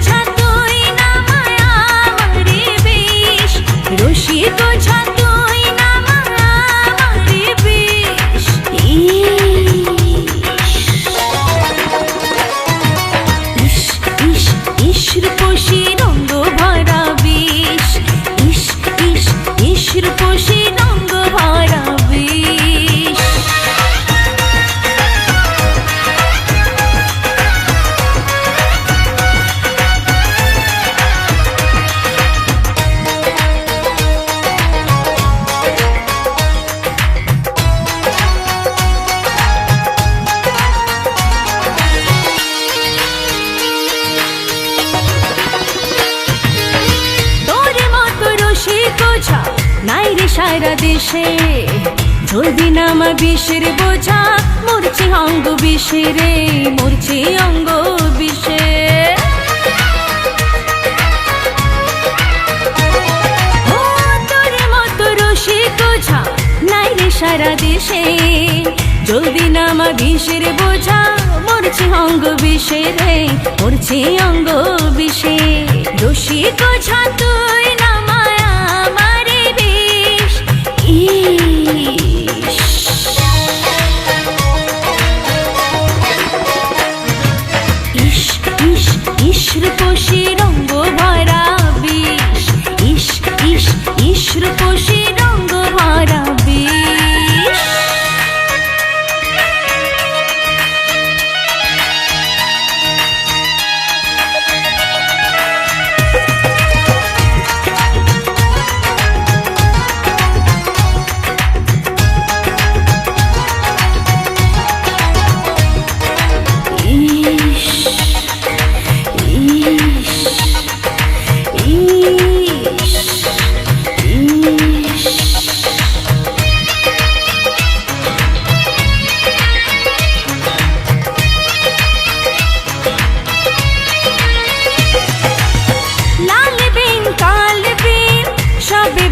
trying to রসিক ঝা নাই রে সারা দেশে। যদি নামা বিষের বোঝা, মরছে অঙ্গ বিষে রে মরছে অঙ্গ বিষে। তোর নাই রে সারা দেশে। জলদি নামা বিষের বোঝা, মরছে অঙ্গ বিষে রে মরছে অঙ্গ বিষে। রসিক ঝা তুই রূপসী রঙ্গ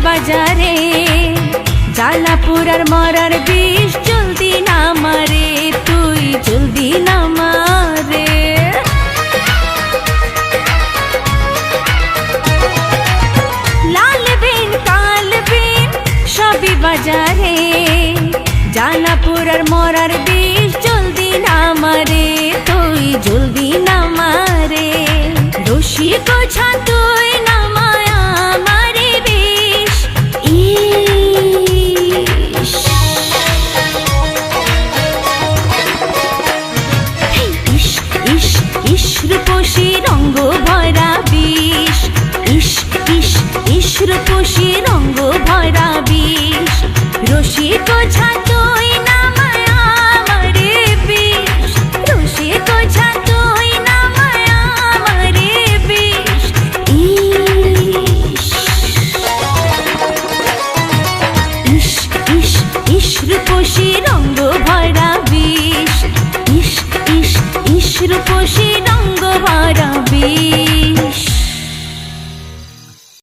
বাজারে, জালাপুরার মরার বিষ জলদি না মারে তুই জলদি না মারে লাল বিন কাল বিন সবে বাজারে, জালাপুরার মরার বিষ জলদি না মারে তুই জলদি না মারে রসিক ছাতুই